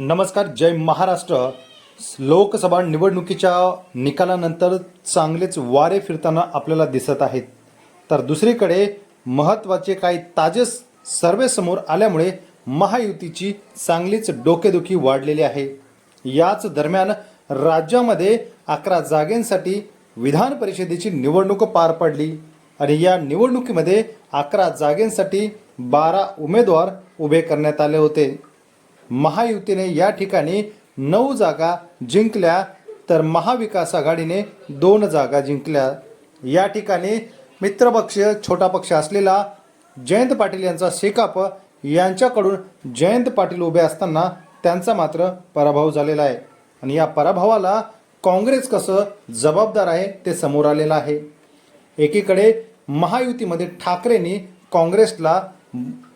नमस्कार जय महाराष्ट्र. लोकसभा निवडणुकीच्या निकालानंतर चांगलेच वारे फिरताना आपल्याला दिसत आहेत. तर दुसरीकडे महत्त्वाचे काही ताजे सर्वे समोर आल्यामुळे महायुतीची चांगलीच डोकेदुखी वाढलेली आहे. याच दरम्यान राज्यामध्ये अकरा जागेंसाठी विधान परिषदेची निवडणूक पार पडली आणि या निवडणुकीमध्ये अकरा जागेंसाठी बारा उमेदवार उभे करण्यात आले होते. महायुतीने या ठिकाणी नऊ जागा जिंकल्या तर महाविकास आघाडीने दोन जागा जिंकल्या. या ठिकाणी मित्रपक्ष छोटा पक्ष असलेला जयंत पाटील यांचा शेकाप यांच्याकडून जयंत पाटील उभे असताना त्यांचा मात्र पराभव झालेला आहे. आणि या पराभवाला काँग्रेस कसं जबाबदार आहे ते समोर आलेलं आहे. एकीकडे महायुतीमध्ये ठाकरेंनी काँग्रेसला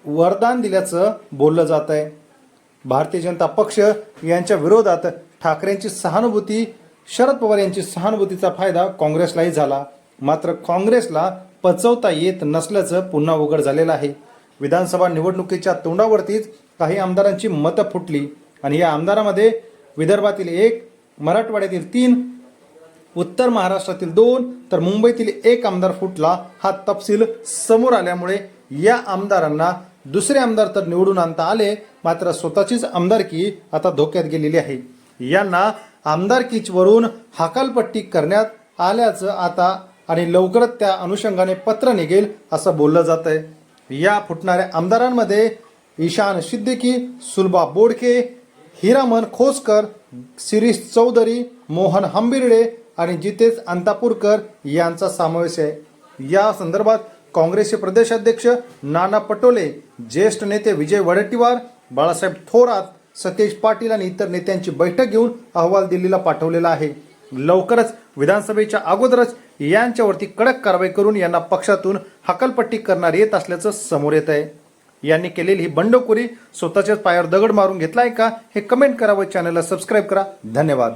वरदान दिल्याचं बोललं जात आहे भारतीय जनता पक्ष यांच्या विरोधात ठाकरेंची सहानुभूती शरद पवार यांची सहानुभूतीचा फायदा काँग्रेसलाही झाला. मात्र काँग्रेसला पचवता येत नसल्याचं पुन्हा उघड झालेलं आहे. विधानसभा निवडणुकीच्या तोंडावरतीच काही आमदारांची मतं फुटली. आणि या आमदारामध्ये विदर्भातील एक मराठवाड्यातील तीन उत्तर महाराष्ट्रातील दोन तर मुंबईतील एक आमदार फुटला. हा तपशील समोर आल्यामुळे या आमदारांना दुसरे आमदार तर निवडून आणता आले मात्र स्वतःचीच आमदारकी आता धोक्यात गेलेली आहे. यांना आमदारकीवरून हकालपट्टी करण्यात आल्याचं आता आणि लवकरच त्या अनुषंगाने पत्र निघेल असं बोललं जात आहे या फुटणाऱ्या आमदारांमध्ये ईशान सिद्दीकी सुलभा बोडके हिरामन खोसकर शिरीष चौधरी मोहन हंबिर्डे आणि जितेश अंतापूरकर यांचा समावेश आहे. या संदर्भात काँग्रेसचे प्रदेशाध्यक्ष नाना पटोले ज्येष्ठ नेते विजय वडेट्टीवार बाळासाहेब थोरात सतेज पाटील आणि इतर नेत्यांची बैठक घेऊन अहवाल दिल्लीला पाठवलेला आहे. लवकरच विधानसभेच्या अगोदरच यांच्यावरती कडक कारवाई करून यांना पक्षातून हकलपट्टी करणार येत असल्याचं समोर येत आहे यांनी केलेली ही बंडखोरी स्वतःच्याच पायावर दगड मारून घेतलाय का हे कमेंट करा व चॅनलला सबस्क्राईब करा. धन्यवाद.